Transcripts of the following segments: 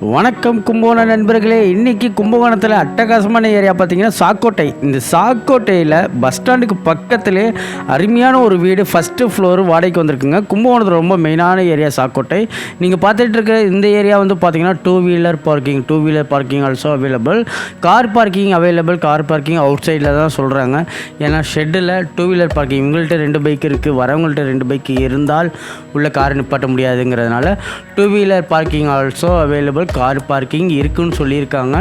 வணக்கம் கும்பகோணம் நண்பர்களே. இன்றைக்கி கும்பகோணத்தில் அட்டகாசமான ஏரியா பார்த்தீங்கன்னா சாக்கோட்டை. இந்த சாக்கோட்டையில் பஸ் ஸ்டாண்டுக்கு பக்கத்திலே அருமையான ஒரு வீடு ஃபஸ்ட்டு ஃப்ளோர் வாடகைக்கு வந்திருக்குங்க. கும்பகோணத்தில் ரொம்ப மெயினான ஏரியா சாக்கோட்டை. நீங்கள் பார்த்துட்டு இருக்க இந்த ஏரியா வந்து பார்த்தீங்கன்னா two wheeler parking two wheeler parking also available car parking available car parking out சைடில் தான் சொல்கிறாங்க ஏன்னா ஷெட்டில் டூ வீலர் பார்க்கிங் இவங்கள்ட்ட ரெண்டு பைக் இருக்குது வரவங்கள்ட்ட ரெண்டு பைக் இருந்தால் உள்ள கார் நிப்பாட்ட முடியாதுங்கிறதுனால two wheeler parking also available car parking இருக்குன்னு சொல்லியிருக்காங்க.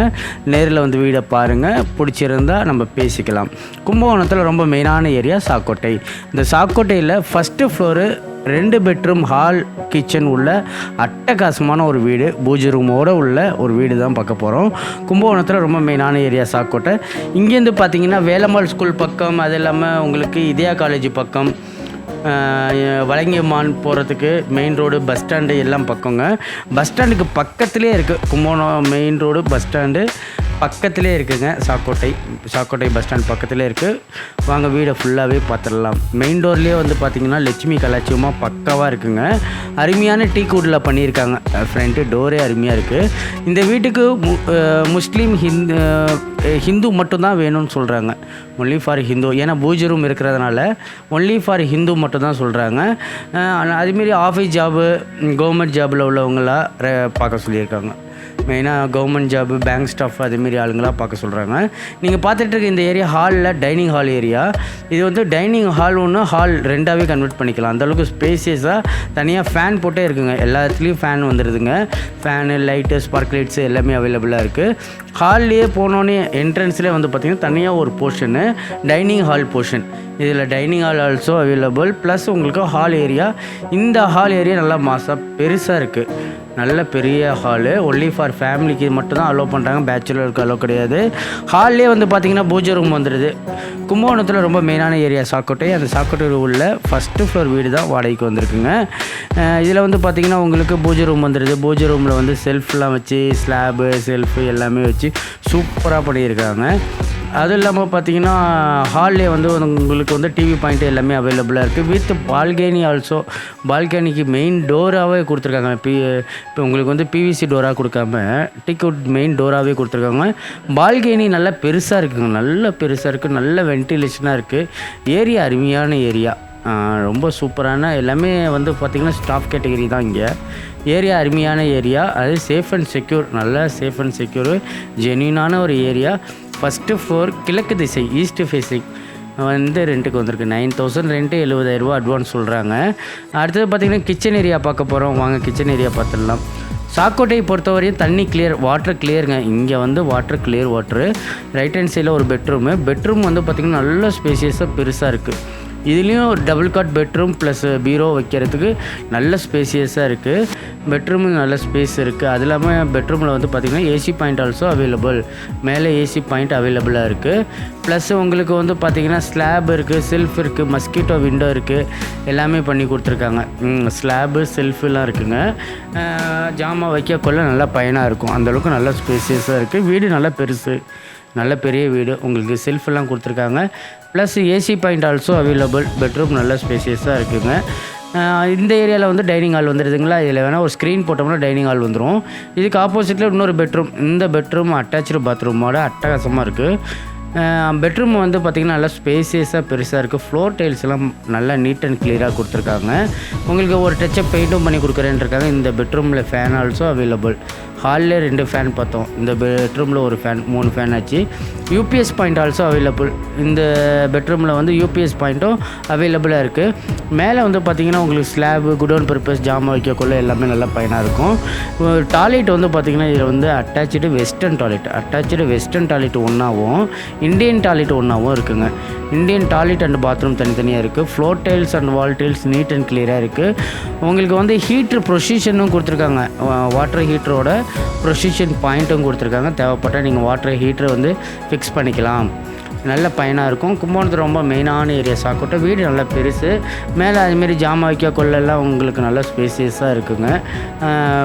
நேரில் வந்து வீடை பாருங்கள் பிடிச்சிருந்தா நம்ம பேசிக்கலாம். கும்பகோணத்தில் ரொம்ப மெயினான ஏரியா சாக்கோட்டை. இந்த சாக்கோட்டையில் ஃபஸ்ட்டு ஃப்ளோரு ரெண்டு பெட்ரூம் ஹால் கிச்சன் உள்ள அட்டகாசமான ஒரு வீடு. பூஜை ரூமோடு உள்ள ஒரு வீடு தான் பார்க்க போகிறோம் கும்பகோணத்தில் ரொம்ப மெயினான ஏரியா சாக்கோட்டை. இங்கேருந்து பார்த்தீங்கன்னா வேலம்மாள் ஸ்கூல் பக்கம் அது இல்லாமல் உங்களுக்கு இதயா காலேஜ் பக்கம் ஆஹ் வலங்கியம்மான் போகிறதுக்கு மெயின் ரோடு பஸ் ஸ்டாண்டு எல்லாம் பக்கங்க. பஸ் ஸ்டாண்டுக்கு பக்கத்துலேயே இருக்குது Kumbakonam main road bus stand பக்கத்திலே இருக்குங்க சாக்கோட்டை சாக்கோட்டை பஸ் ஸ்டாண்ட் பக்கத்திலே இருக்குது வாங்க வீடை ஃபுல்லாகவே பார்த்துடலாம். மெயின் டோர்லேயே வந்து பார்த்திங்கன்னா லட்சுமி கலாச்சியமாக பக்காவாக இருக்குங்க. அருமையான டீ கூட்டில் பண்ணியிருக்காங்க. ஃப்ரண்ட்டு டோரே அருமையாக இருக்குது இந்த வீட்டுக்கு மு- முஸ்லீம் ஹிந்து ஹிந்து மட்டும்தான் வேணும்னு சொல்கிறாங்க ஒன்லி ஃபார் ஹிந்து ஏன்னா பூஜை ரூம் இருக்கிறதுனால ஒன்லி ஃபார் ஹிந்து மட்டும் தான் சொல்கிறாங்க அதுமாரி ஆஃபீஸ் ஜாபு கவர்மெண்ட் ஜாபில் உள்ளவங்களாம் பார்க்க சொல்லியிருக்காங்க. மெயினாக கவர்மெண்ட் ஜாபு பேங்க் ஸ்டாஃப் அதேமாரி ஆளுங்களாம் பார்க்க சொல்கிறாங்க நீங்கள் பார்த்துட்ருக்க இந்த ஏரியா ஹாலில் டைனிங் ஹால் ஏரியா இது வந்து டைனிங் ஹால் ஒன்று ஹால் ரெண்டாவே கன்வெர்ட் பண்ணிக்கலாம். அந்தளவுக்கு ஸ்பேசியஸாக தனியாக ஃபேன் போட்டே இருக்குங்க. எல்லா இடத்துலையும் ஃபேன் வந்துடுதுங்க ஃபேனு லைட்டு ஸ்பார்க் லைட்ஸு எல்லாமே அவைலபிளாக இருக்குது ஹால்லேயே போனோன்னே என்ட்ரன்ஸ்லேயே வந்து பார்த்திங்கன்னா தனியாக ஒரு போர்ஷனு டைனிங் ஹால் போர்ஷன் இதில் dining hall also available plus உங்களுக்கு ஹால் ஏரியா இந்த ஹால் ஏரியா நல்லா மாசாக பெருசாக இருக்குது நல்ல பெரிய ஹாலு ஒன்லி ஃபார் ஃபேமிலிக்கு மட்டும்தான் அலோவ் பண்ணுறாங்க பேச்சுலருக்கு அலோவ் கிடையாது. ஹால்லே வந்து பார்த்திங்கன்னா பூஜை ரூம் வந்துடுது கும்பகோணத்தில் ரொம்ப மெயினான ஏரியா சாக்கோட்டை. அந்த சாக்கோட்டை உள்ள ஃபஸ்ட்டு ஃப்ளோர் வீடு தான் வாடகைக்கு வந்திருக்குங்க. இதில் வந்து பார்த்திங்கன்னா உங்களுக்கு பூஜை ரூம் வந்துடுது பூஜை ரூமில் வந்து செல்ஃப்லாம் வச்சு ஸ்லாபு செல்ஃபு எல்லாமே வச்சு சூப்பராக பண்ணியிருக்காங்க. அதுவும் இல்லாமல் பார்த்தீங்கன்னா ஹால்லே வந்து உங்களுக்கு வந்து டிவி பாயிண்ட் எல்லாமே அவைலபிளாக இருக்குது வித் பால்கேனி ஆல்சோ பால்கனிக்கு மெயின் டோராகவே கொடுத்துருக்காங்க. பி இப்போ உங்களுக்கு வந்து பிவிசி டோராக கொடுக்காம டிக்கெட் மெயின் டோராகவே கொடுத்துருக்காங்க. பால்கேனி நல்லா பெருசாக இருக்குங்க. நல்ல பெருசாக இருக்குது நல்ல வென்டிலேஷனாக இருக்குது ஏரியா அருமையான ஏரியா ரொம்ப சூப்பரான எல்லாமே வந்து பார்த்திங்கன்னா ஸ்டாஃப் கேட்டகரி தான் இங்கே. ஏரியா அருமையான ஏரியா அது சேஃப் அண்ட் செக்யூர் நல்லா சேஃப் அண்ட் செக்யூர் ஜென்யூனான ஒரு ஏரியா ஃபஸ்ட்டு ஃப்ளோர் கிழக்கு திசை ஈஸ்ட் ஃபேஸிங் வந்து ரெண்ட்டுக்கு வந்திருக்கு. நைன் தௌசண்ட் ரெண்ட்டு எழுபதாயிரரூபா அட்வான்ஸ் சொல்கிறாங்க அடுத்தது பார்த்திங்கன்னா கிச்சன் ஏரியா பார்க்க போகிறோம் வாங்க கிச்சன் ஏரியா பார்த்துடலாம். சாக்கோட்டையை பொறுத்தவரையும் தண்ணி கிளியர் வாட்டர் கிளியருங்க இங்கே வந்து water clear water right hand சைடில் ஒரு பெட்ரூமு பெட்ரூம் வந்து பார்த்திங்கன்னா நல்ல ஸ்பேசியஸாக பெருசாக இருக்குது இதுலேயும் ஒரு double cot bedroom plus bureau வைக்கிறதுக்கு நல்ல ஸ்பேசியஸாக இருக்குது பெட்ரூமும் நல்ல ஸ்பேஸ் இருக்குது அது இல்லாமல் பெட்ரூமில் வந்து பார்த்திங்கன்னா ஏசி பாயிண்ட் ஆல்சோ அவைலபிள் மேலே ஏசி பாயிண்ட் அவைலபிளாக இருக்குது ப்ளஸ் உங்களுக்கு வந்து பார்த்திங்கன்னா ஸ்லாப் இருக்குது செல்ஃப் இருக்குது மஸ்கிட்டோ விண்டோ இருக்குது எல்லாமே பண்ணி கொடுத்துருக்காங்க. ஸ்லாபு செல்ஃபெலாம் இருக்குங்க. ஜாமான் வைக்கக்குள்ள நல்லா பயனாக இருக்கும். அந்தளவுக்கு நல்ல ஸ்பேசியஸாக இருக்குது வீடு நல்லா பெருசு. நல்ல பெரிய வீடு. உங்களுக்கு செல்ஃபெல்லாம் கொடுத்துருக்காங்க. Plus AC point also available bedroom நல்ல ஸ்பேசியஸாக இருக்குங்க. இந்த ஏரியாவில் வந்து டைனிங் ஹால் வந்துடுதுங்களா இதில் வேணால் ஒரு ஸ்க்ரீன் போட்டோம்னா டைனிங் ஹால் வந்துடும் இதுக்கு ஆப்போசிட்டில் இன்னொரு பெட்ரூம் இந்த பெட்ரூம் அட்டாச்சு பாத்ரூமோட அட்டகாசமாக இருக்குது பெட்ரூம் வந்து பார்த்திங்கன்னா நல்லா ஸ்பேசியஸாக பெருசாக இருக்குது ஃப்ளோர் டைல்ஸ் எல்லாம் நல்லா நீட் அண்ட் கிளியராக கொடுத்துருக்காங்க. உங்களுக்கு ஒரு டச்சப் பெயிண்ட்டும் பண்ணி கொடுக்குறேன்னு இருக்காங்க இந்த பெட்ரூமில் ஃபேன் ஆல்சோ அவைலபிள் ஹாலில் ரெண்டு ஃபேன் பார்த்தோம். இந்த பெட்ரூமில் ஒரு ஃபேன் மூணு ஃபேன் ஆச்சு. யூபிஎஸ் பாயிண்ட் ஆல்சோ அவைலபிள் இந்த பெட்ரூமில் வந்து யூபிஎஸ் பாயிண்ட்டும் அவைலபிளாக இருக்குது மேலே வந்து பார்த்திங்கன்னா உங்களுக்கு ஸ்லாபு குடோன் பர்பஸ் ஜாமான் வைக்கக்குள்ள எல்லாமே நல்லா பயனாக இருக்கும். டாய்லெட் வந்து பார்த்திங்கன்னா இதில் வந்து attach western toilet attach western toilet ஒன்றாவும் Indian toilet ஒன்றாவும் இருக்குங்க. இந்தியன் டாய்லெட் அண்ட் பாத்ரூம் தனித்தனியாக இருக்குது floor tiles and wall tiles neat and கிளியராக இருக்குது உங்களுக்கு வந்து ஹீட்ரு ப்ரொசிஷனும் கொடுத்துருக்காங்க. வாட்டர் ஹீட்டரோட ப்ரொசிஷன் பாயிண்ட்டும் கொடுத்துருக்காங்க. தேவைப்பட்டால் நீங்கள் வாட்டர் ஹீட்டரை வந்து ஃபிக்ஸ் பண்ணிக்கலாம். நல்ல பயனாக இருக்கும். கும்பகோணத்தில் ரொம்ப மெயினான ஏரியா சாக்கோட்டை வீடு நல்லா பெருசு. மேலே அதுமாரி ஜாமான் வைக்க கொள்ளெல்லாம் உங்களுக்கு நல்ல ஸ்பேசியஸாக இருக்குங்க.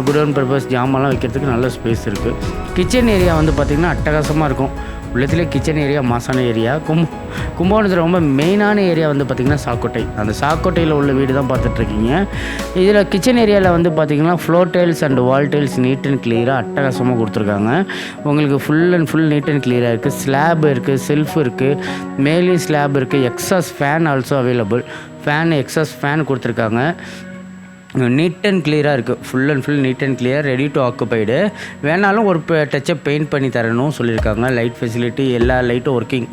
குடோன் பர்பஸ் ஜாமான்லாம் வைக்கிறதுக்கு நல்ல ஸ்பேஸ் இருக்குது கிச்சன் ஏரியா வந்து பார்த்திங்கன்னா அட்டகாசமாக இருக்கும். உள்ளத்திலே கிச்சன் ஏரியா மாசான ஏரியா கும் கும்பகோணத்தில் ரொம்ப மெயினான ஏரியா வந்து பார்த்திங்கன்னா சாக்கோட்டை. அந்த சாக்கோட்டையில் உள்ள வீடு தான் பார்த்துட்ருக்கீங்க இதில் கிச்சன் ஏரியாவில் வந்து பார்த்திங்கன்னா floor tiles and wall tiles neat and கிளியராக அட்டகாசமாக கொடுத்துருக்காங்க. உங்களுக்கு full and full neat and கிளியராக இருக்குது ஸ்லாப் இருக்குது செல்ஃப் இருக்குது மேலேயும் ஸ்லாப் இருக்குது exhaust fan also available fan exhaust fan கொடுத்துருக்காங்க. நீட் அண்ட் கிளியராக இருக்குது full and full neat and clear ready to occupied வேணாலும் ஒரு டச்சப் பெயிண்ட் பண்ணி தரணும் சொல்லியிருக்காங்க. லைட் ஃபெசிலிட்டி எல்லா லைட்டும் ஒர்க்கிங்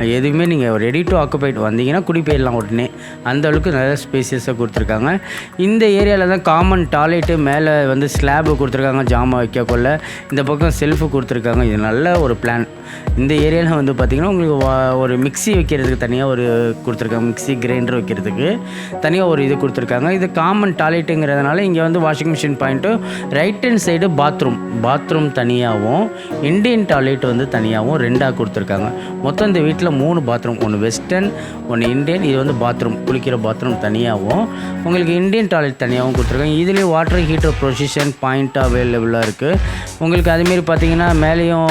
எதுவுமே நீங்கள் ரெடி டு ஆக்குபைட் வந்தீங்கன்னா குடி போயிடலாம் உடனே. அந்த அளவுக்கு நல்ல ஸ்பேசியஸாக கொடுத்துருக்காங்க. இந்த ஏரியாவில் தான் காமன் டாய்லெட்டு மேலே வந்து ஸ்லாபு கொடுத்துருக்காங்க ஜாமான் வைக்கக்குள்ள இந்த பக்கம் செல்ஃபு கொடுத்துருக்காங்க. இது நல்ல ஒரு பிளான் இந்த ஏரியாவில் வந்து பார்த்திங்கன்னா உங்களுக்கு வா- ஒரு மிக்ஸி வைக்கிறதுக்கு தனியாக ஒரு கொடுத்துருக்காங்க. மிக்ஸி கிரைண்டர் வைக்கிறதுக்கு தனியாக ஒரு இது கொடுத்துருக்காங்க. இது காமன் டாய்லெட்டுங்கிறதுனால இங்கே வந்து washing machine point right hand side bathroom bathroom தனியாகவும் இண்டியன் டாய்லெட் வந்து தனியாகவும் ரெண்டாக கொடுத்துருக்காங்க. மொத்தம் இந்த வீட்டில் மூணு பாத்ரூம் ஒன்று வெஸ்டர்ன் ஒன்று இந்தியன் இது வந்து பாத்ரூம் குளிக்கிற பாத்ரூம் தனியாகவும் உங்களுக்கு இந்தியன் டாய்லெட் தனியாகவும் கொடுத்துருக்காங்க இதுலேயும் வாட்டர் ஹீட்டர் ப்ரொசிஷன் பாயிண்ட் அவைலபிளாக இருக்குது உங்களுக்கு அதுமாரி பார்த்தீங்கன்னா மேலேயும்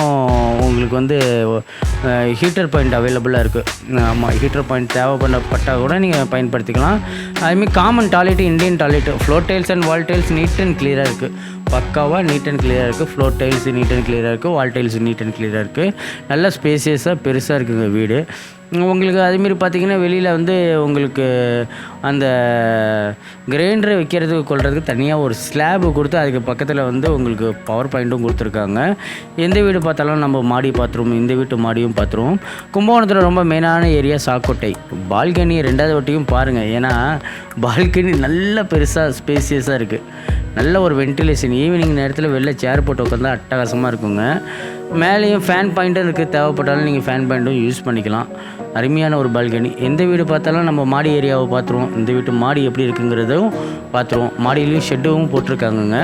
உங்களுக்கு வந்து ஹீட்டர் பாயிண்ட் அவைலபிளாக இருக்குது ஆமாம் ஹீட்டர் பாயிண்ட் தேவைப்படப்பட்டால் கூட நீங்கள் பயன்படுத்திக்கலாம். அதுமாரி common toilet Indian toilet floor tiles and wall tiles neat and கிளியராக இருக்குது பக்காவாக நீட் அண்ட் கிளியராக இருக்குது ஃப்ளோர் டைல்ஸ் நீட் அண்ட் கிளியராக இருக்குது வால் டைல்ஸ் நீட் அண்ட் கிளியராக இருக்குது நல்லா ஸ்பேசியஸாக பெருசாக இருக்குங்க வீடு. உங்களுக்கு அதுமாரி பார்த்தீங்கன்னா வெளியில் வந்து உங்களுக்கு அந்த கிரைண்டரை வைக்கிறதுக்கு கொள்றதுக்கு தனியாக ஒரு ஸ்லாபு கொடுத்து அதுக்கு பக்கத்தில் வந்து உங்களுக்கு பவர் பாயிண்ட்டும் கொடுத்துருக்காங்க. எந்த வீடு பார்த்தாலும் நம்ம மாடி பாத்ரூம் இந்த வீட்டு மாடியும் பாத்ரூம் கும்பகோணத்தில் ரொம்ப மெயினான ஏரியா சாக்கோட்டை. பால்கனி ரெண்டாவது வட்டியும் பாருங்கள் ஏன்னா பால்கனி நல்ல பெருசாக ஸ்பேசியஸாக இருக்குது நல்ல ஒரு வென்டிலேஷன் ஈவினிங் நேரத்தில் வெளில சேர் போட்டு உட்காந்தா அட்டகாசமாக இருக்குங்க. மேலேயும் ஃபேன் பாயிண்ட்டும் இருக்குது தேவைப்பட்டாலும் நீங்கள் ஃபேன் பாயிண்ட்டும் யூஸ் பண்ணிக்கலாம். அருமையான ஒரு பால்கனி எந்த வீடு பார்த்தாலும் நம்ம மாடி ஏரியாவை பார்த்துருவோம். இந்த வீட்டு மாடி எப்படி இருக்குங்கிறதும் பார்த்துருவோம். மாடியிலையும் ஷெட்டும் போட்டிருக்காங்கங்க.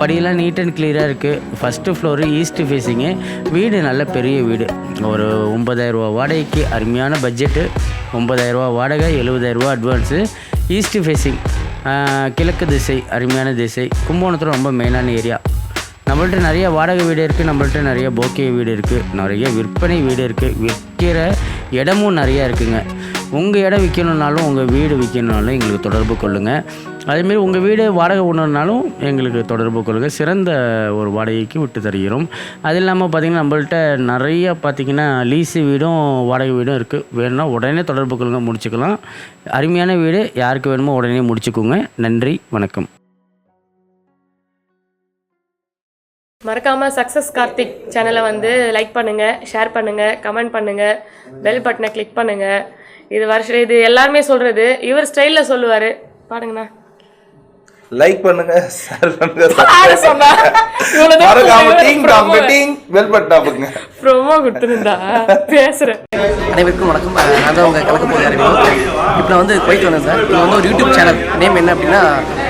படியெல்லாம் நீட் அண்ட் கிளியராக இருக்குது ஃபஸ்ட்டு ஃப்ளோரு ஈஸ்ட் ஃபேஸிங்கு வீடு நல்ல பெரிய வீடு. ஒரு ஒம்பதாயிரரூவா வாடகைக்கு அருமையான பட்ஜெட்டு ஒம்பதாயிரரூவா வாடகை எழுபதாயிரரூவா அட்வான்ஸு ஈஸ்ட் ஃபேஸிங் கிழக்கு திசை அருமையான திசை. கும்பகோணத்தில் ரொம்ப மெயினான ஏரியா நம்மள்ட்ட நிறைய வாடகை வீடு இருக்குது நம்மள்ட்ட நிறைய போக்கிய வீடு இருக்குது நிறைய விற்பனை வீடு இருக்குது விற்கிற இடமும் நிறையா இருக்குங்க. உங்கள் இடம் விற்கணுன்னாலும் உங்கள் வீடு விற்கணுன்னாலும் எங்களுக்கு தொடர்பு கொள்ளுங்கள் அதேமாரி உங்கள் வீடு வாடகை ஒன்றுனாலும் எங்களுக்கு தொடர்பு கொள்ளுங்கள் சிறந்த ஒரு வாடகைக்கு விட்டு தருகிறோம். அது இல்லாமல் பார்த்திங்கன்னா நம்மள்ட்ட நிறைய பார்த்திங்கன்னா லீஸு வீடும் வாடகை வீடும் இருக்குது வேணும்னா உடனே தொடர்பு கொள்ளுங்கள் முடிச்சுக்கலாம். அருமையான வீடு யாருக்கு வேணுமோ உடனே முடிச்சுக்கோங்க. நன்றி வணக்கம். மறக்காம சக்ஸஸ் கார்த்திக் சேனலை வந்து லைக் பண்ணுங்க ஷேர் பண்ணுங்க கமெண்ட் பண்ணுங்க பெல் பட்டனை கிளிக் பண்ணுங்க. இது வருஷம் இது எல்லாருமே சொல்றது இவர் ஸ்டைல்ல சொல்லுவாரு. பாருங்கண்ணா. லைக் பண்ணுங்க ஷேர் பண்ணுங்க சொன்னா? இவ்வளவுதான் மறக்காம டாங் டிங் பெல் பட்டன் அமுக்குங்க ப்ரோமோ கொடுத்துருந்தா பேசுறேன். அனைவருக்கும் வணக்கம். நான் தான் உங்கள் கலக்க போகிற அறிமுகம். இப்போ நான் வந்து குவைத் வந்தேன் சார். இது வந்து ஒரு யூடியூப் சேனல் நேம் என்ன அப்படின்னா